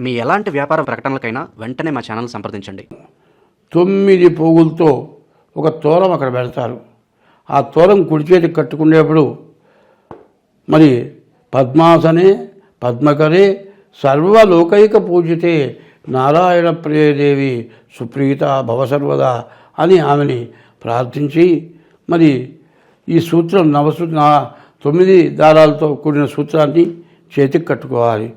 మీ ఎలాంటి వ్యాపార ప్రకటనలకైనా వెంటనే మా ఛానల్ సంప్రదించండి. తొమ్మిది పోగులతో ఒక తోరం అక్కడ పెడతారు. ఆ తోరం కుడి చేతికి కట్టుకునేప్పుడు మరి పద్మాసనే పద్మకరే సర్వలోకైక పూజితే నారాయణ ప్రియదేవి సుప్రీత భవసర్వదా అని ఆమెని ప్రార్థించి మరి ఈ సూత్రం నవసూ నా తొమ్మిది దారాలతో కూడిన సూత్రాన్ని చేతికి కట్టుకోవాలి.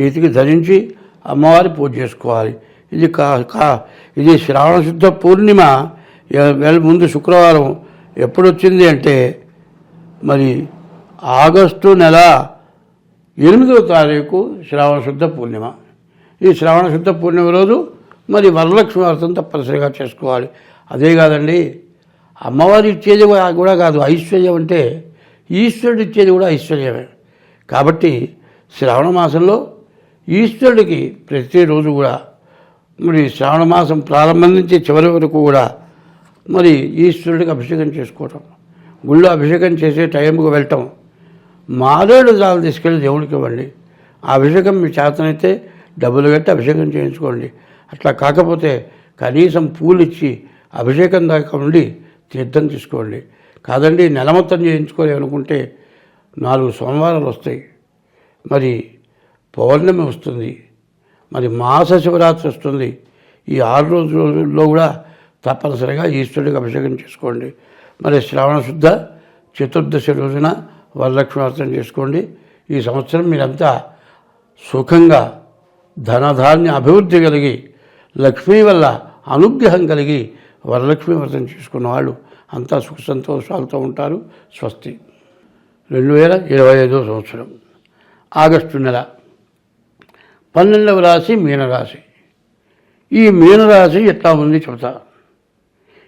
చేతికి ధరించి అమ్మవారి పూజ చేసుకోవాలి. ఇది కా కా ఇది శ్రావణ శుద్ధ పూర్ణిమ. ముందు శుక్రవారం ఎప్పుడు వచ్చింది అంటే మరి ఆగస్టు నెల ఎనిమిదో తారీఖు శ్రావణ శుద్ధ పూర్ణిమ. ఈ శ్రావణ శుద్ధ పూర్ణిమ రోజు మరి వరలక్ష్మి వ్రతం తప్పనిసరిగా చేసుకోవాలి. అదే కాదండి అమ్మవారు ఇచ్చేది కూడా కాదు ఐశ్వర్యం అంటే ఈశ్వరుడు ఇచ్చేది కూడా ఐశ్వర్యమే. కాబట్టి శ్రావణ మాసంలో ఈశ్వరుడికి ప్రతిరోజు కూడా మరి శ్రావణ మాసం ప్రారంభం నుంచి చివరి వరకు కూడా మరి ఈశ్వరుడికి అభిషేకం చేసుకోవటం. గుళ్ళో అభిషేకం చేసే టైంకి వెళ్ళటం. మారేడు దాలు తీసుకెళ్ళి దేవుడికి ఇవ్వండి. ఆ అభిషేకం మీ చేతనైతే డబ్బులు కట్టి అభిషేకం చేయించుకోండి. అట్లా కాకపోతే కనీసం పూలు ఇచ్చి అభిషేకం దాకా ఉండి తీర్థం తీసుకోండి. కాదండి నెల మొత్తం చేయించుకోవాలి అనుకుంటే నాలుగు సోమవారాలు వస్తాయి. మరి పౌర్ణమి వస్తుంది. మరి మాస శివరాత్రి వస్తుంది. ఈ ఆరు రోజుల్లో కూడా తప్పనిసరిగా ఈశ్వరుడికి అభిషేకం చేసుకోండి. మరి శ్రావణ శుద్ధ చతుర్దశి రోజున వరలక్ష్మి వ్రతం చేసుకోండి. ఈ సంవత్సరం మీరంతా సుఖంగా ధనధాన్య అభివృద్ధి కలిగి లక్ష్మీ వల్ల అనుగ్రహం కలిగి వరలక్ష్మి వ్రతం చేసుకున్న వాళ్ళు అంతా సుఖ సంతోషాలతో ఉంటారు. స్వస్తి. రెండు వేల ఇరవై ఐదో సంవత్సరం. ఆగస్టు నెల. పన్నెండవ రాశి మీనరాశి. ఈ మీనరాశి ఎట్లా ఉంది చెబుతా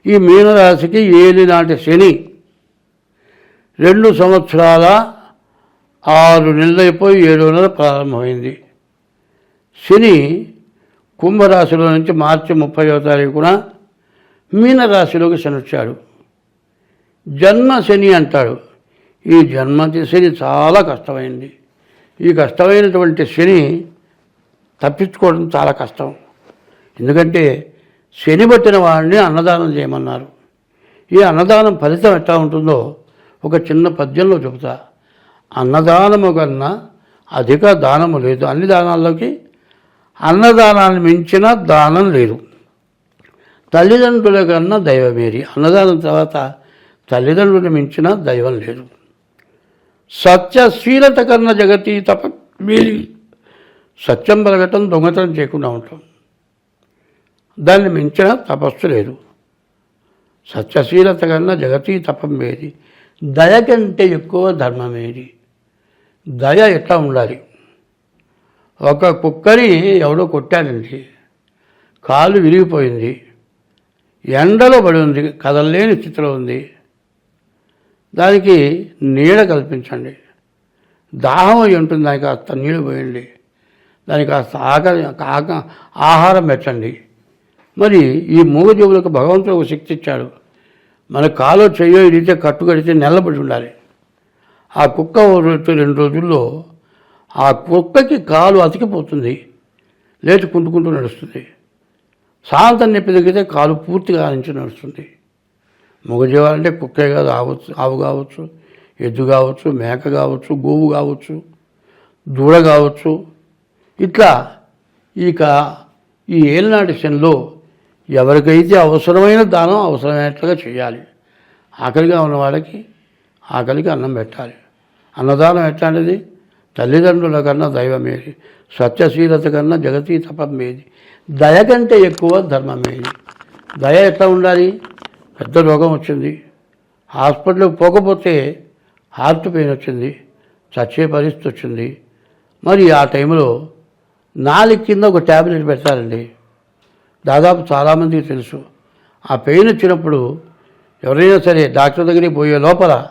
ఈ మీనరాశికి ఏది నాటి శని రెండు సంవత్సరాల ఆరు నెలలైపోయి ఏడు నెల ప్రారంభమైంది. శని కుంభరాశిలో నుంచి మార్చి ముప్పైవ తారీఖున మీనరాశిలోకి శని వచ్చాడు జన్మ శని అంటాడు. ఈ జన్మ శని చాలా కష్టమైంది. ఈ కష్టమైనటువంటి శని తప్పించుకోవడం చాలా కష్టం. ఎందుకంటే శని పట్టిన వాడిని అన్నదానం చేయమన్నారు. ఈ అన్నదానం ఫలితం ఎట్లా ఉంటుందో ఒక చిన్న పద్యంలో చెబుతా. అన్నదానము కన్నా అధిక దానము లేదు. అన్ని దానాల్లోకి అన్నదానాన్ని మించిన దానం లేదు. తల్లిదండ్రుల కన్నా దైవమేరి అన్నదానం తర్వాత తల్లిదండ్రులు మించిన దైవం లేదు. సత్యశీలత కన్నా జగతి తప మేలి సత్యం బలగటం దొంగతనం చేయకుండా ఉంటాం. దాన్ని మించిన తపస్సు లేదు. సత్యశీలత కన్నా జగతి తపం వేది. దయ కంటే ఎక్కువ ధర్మం ఏది? దయ ఎట్లా ఉండాలి? ఒక కుక్కని ఎవడో కొట్టాడండి కాలు విరిగిపోయింది. ఎండలో పడి ఉంది కదలలేని స్థితిలో ఉంది. దానికి నీడ కల్పించండి. దాహం అయి ఉంటుంది దానికి కాస్త నీళ్ళు పోయండి. దానికి కాస్త ఆకలి ఆక ఆహారం పెట్టండి మరి ఈ మూగజీవులకు భగవంతుడు ఒక శక్తి ఇచ్చాడు. మన కాలో చెయ్యో ఇడితే కట్టు కడితే ఉండాలి. ఆ కుక్క ఓ రోజు రెండు రోజుల్లో ఆ కుక్కకి కాలు అతికిపోతుంది. లేచి కుంటుకుంటూ నడుస్తుంది. సాయంత్రం నొప్పి తగ్గితే కాలు పూర్తిగా ఆనించి నడుస్తుంది. మూగజీవాలంటే కుక్కే కాదు ఆవచ్చు ఆవు కావచ్చు ఎద్దు కావచ్చు మేక కావచ్చు గోవు కావచ్చు దూడ కావచ్చు ఇట్లా ఇక ఈ ఏలినాటి శనిలో ఎవరికైతే అవసరమైన దానం అవసరమైనట్లుగా చేయాలి ఆకలిగా ఉన్న వాళ్ళకి ఆకలికి అన్నం పెట్టాలి. అన్నదానం ఎట్లాంటిది? తల్లిదండ్రుల కన్నా దైవమేది సత్యశీలత కన్నా జగతీ తపమేది దయ కంటే ఎక్కువ ధర్మమేది. దయ ఎట్లా ఉండాలి? పెద్ద రోగం వచ్చింది. హాస్పిటల్కి పోకపోతే హార్ట్ పెయిన్ వచ్చింది చచ్చే పరిస్థితి వచ్చింది. మరి ఆ టైంలో నాలుగు కింద ఒక ట్యాబ్లెట్ పెడతారండి దాదాపు చాలామందికి తెలుసు. ఆ పెయిన్ వచ్చినప్పుడు ఎవరైనా సరే డాక్టర్ దగ్గరికి పోయే లోపల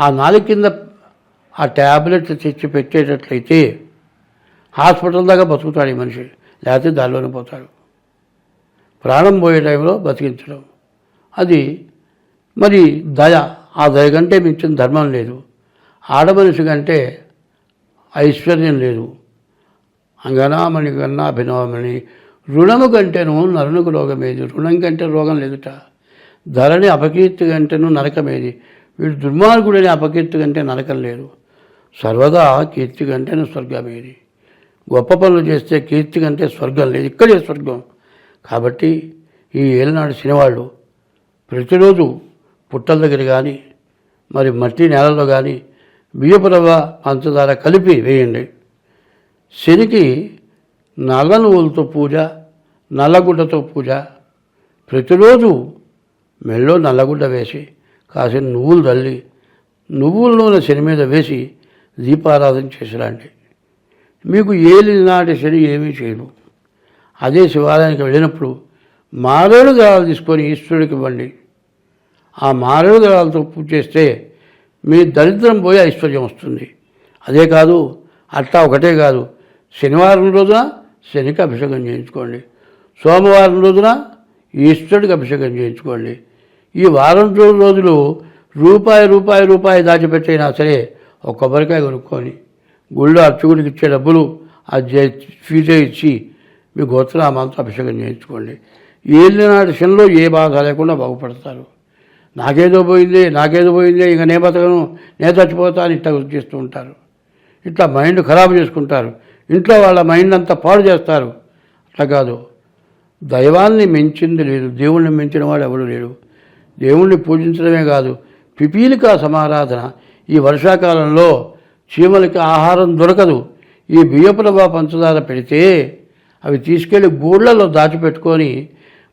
ఆ నాలుగు కింద ఆ ట్యాబ్లెట్ తెచ్చి పెట్టేటట్లయితే హాస్పిటల్ దాకా బతుకుతాడు ఈ మనిషి. లేకపోతే దానిలోనే పోతాడు. ప్రాణం పోయే టైంలో బతికించడం. అది మరి దయ. ఆ దయ కంటే మించిన ధర్మం లేదు. ఆడమనిషి కంటే ఐశ్వర్యం లేదు. అంగనామణి కన్నా అభినవమణి రుణము కంటేను నరునికి రోగమేది. రుణం కంటే రోగం లేదుట. ధరని అపకీర్తి కంటేను నరకమేది. వీడు దుర్మార్గుడని అపకీర్తి కంటే నరకం లేదు. సర్వదా కీర్తి కంటేను స్వర్గమేది. గొప్ప పనులు చేస్తే కీర్తి కంటే స్వర్గం లేదు. ఇక్కడే స్వర్గం. కాబట్టి ఈ ఏలనాడు శనివాళ్ళు ప్రతిరోజు పుట్టల దగ్గర కానీ మరి మట్టి నేలలో కానీ బియ్యపురవ రవ్వ పంచదార కలిపి వేయండి. శనికి నల్ల నువ్వులతో పూజ నల్లగుడ్డతో పూజ. ప్రతిరోజు మెళ్ళో నల్లగుడ్డ వేసి కాసిన నువ్వులు తల్లి నువ్వుల నూనె శని మీద వేసి దీపారాధన చేసిరండి మీకు ఏలి నాటి శని ఏమీ చేయదు అదే శివాలయానికి వెళ్ళినప్పుడు మారేడు దళాలు తీసుకొని ఈశ్వరుడికి ఇవ్వండి. ఆ మారేడు దళాలతో పూజ చేస్తే మీ దరిద్రం పోయి ఐశ్వర్యం వస్తుంది. అదే కాదు అట్లా ఒకటే కాదు శనివారం రోజున శనికి అభిషేకం చేయించుకోండి. సోమవారం రోజున ఈశ్వరుడికి అభిషేకం చేయించుకోండి. ఈ వారం రోజు- రోజులు రూపాయి రూపాయి రూపాయి దాచిపెట్టైనా సరే ఒక కొబ్బరికాయ కొనుక్కొని గుళ్ళో అర్చకుడికి ఇచ్చే డబ్బులు అది ఫీజే ఇచ్చి మీ గోత్రనామాలతో అభిషేకం చేయించుకోండి. ఏలినాటి శనిలో ఏ బాధ లేకుండా బాగుపడతారు. నాకేదో పోయింది నాకేదో పోయింది ఇక నే బతకను నే చచ్చిపోతా అని ఇట్లా చేస్తూ ఉంటారు. ఇట్లా మైండ్ ఖరాబ్ చేసుకుంటారు. ఇంట్లో వాళ్ళ మైండ్ అంతా పాడు చేస్తారు. అట్లా కాదు. దైవాన్ని మించింది లేదు. దేవుణ్ణి మించిన వాడు ఎవడు లేడు. దేవుణ్ణి పూజించడమే కాదు. పిపీలికా సమారాధన ఈ వర్షాకాలంలో చీమలకి ఆహారం దొరకదు. ఈ బియ్యపురవ పంచదార పెడితే అవి తీసుకెళ్ళి గూళ్ళలో దాచిపెట్టుకొని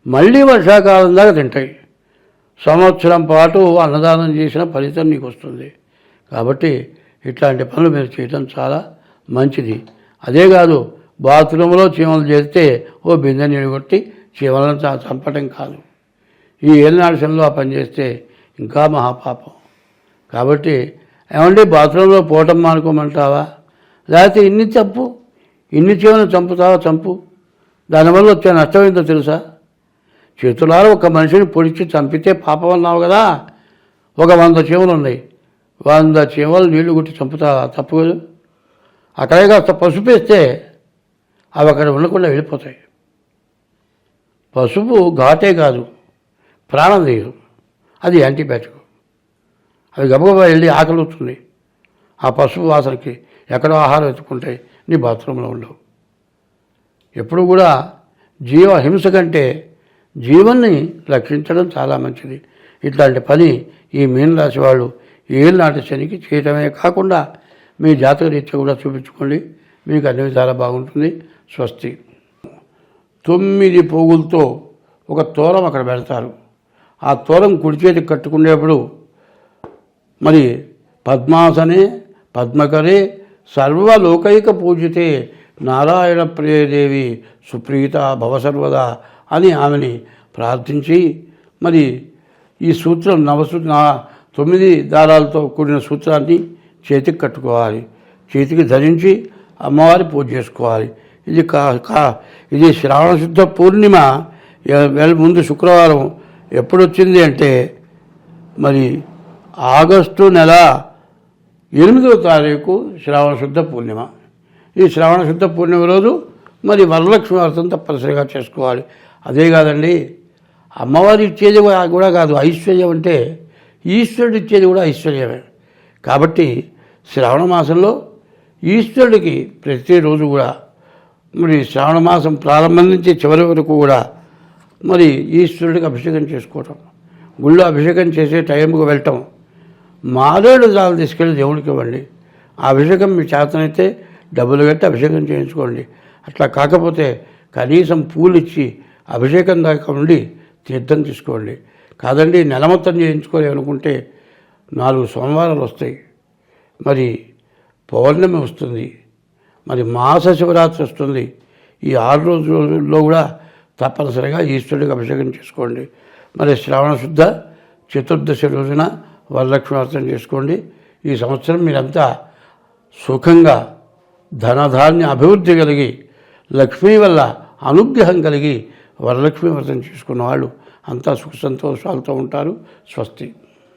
మళ్ళీ వర్షాకాలం దాకా తింటాయి. సంవత్సరం పాటు అన్నదానం చేసిన ఫలితం నీకు వస్తుంది. కాబట్టి ఇట్లాంటి పనులు మీరు చేయడం చాలా మంచిది. అదే కాదు బాత్రూంలో చీమలు చేస్తే ఓ బిందె నీళ్ళు కొట్టి చీమలను చంపటం కాదు. ఈ ఏలినాడు ఆ పని చేస్తే ఇంకా మహాపాపం. కాబట్టి ఏమంటే బాత్రూంలో పోవటం మానుకోమంటావా? లేకపోతే ఇన్ని తప్పు ఇన్ని చీమలు చంపుతావా? చంపు. దానివల్ల వచ్చే నష్టం ఏంటో తెలుసా? చేతులారా ఒక మనిషిని పొడిచి చంపితే పాపం అన్నావు కదా? ఒక వంద చీమలు ఉన్నాయి. వంద చీమలు నీళ్ళు కొట్టి చంపుతావా? తప్పు కదా? అక్కడే కాస్త పసుపు వేస్తే అవి అక్కడ ఉండకుండా వెళ్ళిపోతాయి. పసుపు ఘాటే కాదు ప్రాణం తీయదు అది యాంటీబయాటిక్. అవి గబగబా వెళ్ళి ఆకలి ఆ పసుపు వాసనకి ఎక్కడో ఆహారం ఎత్తుకుంటాయి నీ బాత్రూంలో ఉండవు. ఎప్పుడు కూడా జీవ హింస కంటే జీవన్ని రక్షించడం చాలా మంచిది. ఇట్లాంటి పని ఈ మీనరాశి వాళ్ళు ఏళ్ళనాటి శనికి చేయటమే కాకుండా మీ జాతక రీత్యా కూడా చూపించుకోండి. మీకు అన్ని విధాలా బాగుంటుంది. స్వస్తి. తొమ్మిది పోగులతో ఒక తోరం అక్కడ పెడతారు. ఆ తోరం కుడి చేతికి కట్టుకునేప్పుడు మరి పద్మాసనే పద్మకరే సర్వలోకైక పూజితే నారాయణ ప్రియదేవి సుప్రీత భవసర్వదా అని ఆమెని ప్రార్థించి మరి ఈ సూత్రం నవసూ నా తొమ్మిది దారాలతో కూడిన సూత్రాన్ని చేతికి కట్టుకోవాలి. చేతికి ధరించి అమ్మవారి పూజ చేసుకోవాలి. ఇది కా కా ఇది శ్రావణ శుద్ధ పూర్ణిమ. ఎ- ముందు శుక్రవారం ఎప్పుడు వచ్చింది అంటే మరి ఆగస్టు నెల ఎనిమిదవ తారీఖు శ్రావణ శుద్ధ పూర్ణిమ. ఈ శ్రావణ శుద్ధ పూర్ణిమ రోజు మరి వరలక్ష్మి వ్రతం తప్పనిసరిగా చేసుకోవాలి. అదే కాదండి అమ్మవారు ఇచ్చేది కూడా- కూడా కాదు ఐశ్వర్యం అంటే ఈశ్వరుడు ఇచ్చేది కూడా ఐశ్వర్యమే. కాబట్టి శ్రావణ మాసంలో ఈశ్వరుడికి ప్రతిరోజు కూడా మరి శ్రావణ మాసం ప్రారంభం నుంచి చివరి వరకు కూడా మరి ఈశ్వరుడికి అభిషేకం చేసుకోవటం. గుళ్ళో అభిషేకం చేసే టైంకి వెళ్ళటం. మారేడు దాలు తీసుకెళ్ళి దేవుడికి ఇవ్వండి. ఆ అభిషేకం మీ చేతనైతే డబ్బులు కట్టి అభిషేకం చేయించుకోండి. అట్లా కాకపోతే కనీసం పూలు ఇచ్చి అభిషేకం దాకా ఉండి తీర్థం తీసుకోండి. కాదండి నెల మొత్తం చేయించుకోవాలి అనుకుంటే నాలుగు సోమవారాలు వస్తాయి. మరి పౌర్ణమి వస్తుంది మరి మాస శివరాత్రి వస్తుంది. ఈ ఆరు రోజుల్లో కూడా తప్పనిసరిగా ఈశ్వరుడికి అభిషేకం చేసుకోండి. మరి శ్రావణ శుద్ధ చతుర్దశి రోజున వరలక్ష్మి వ్రతం చేసుకోండి. ఈ సంవత్సరం మీరంతా సుఖంగా ధనధాన్య అభివృద్ధి కలిగి లక్ష్మీ వల్ల అనుగ్రహం కలిగి వరలక్ష్మి వ్రతం చేసుకున్న వాళ్ళు అంతా సుఖ సంతోషాలతో ఉంటారు. స్వస్తి.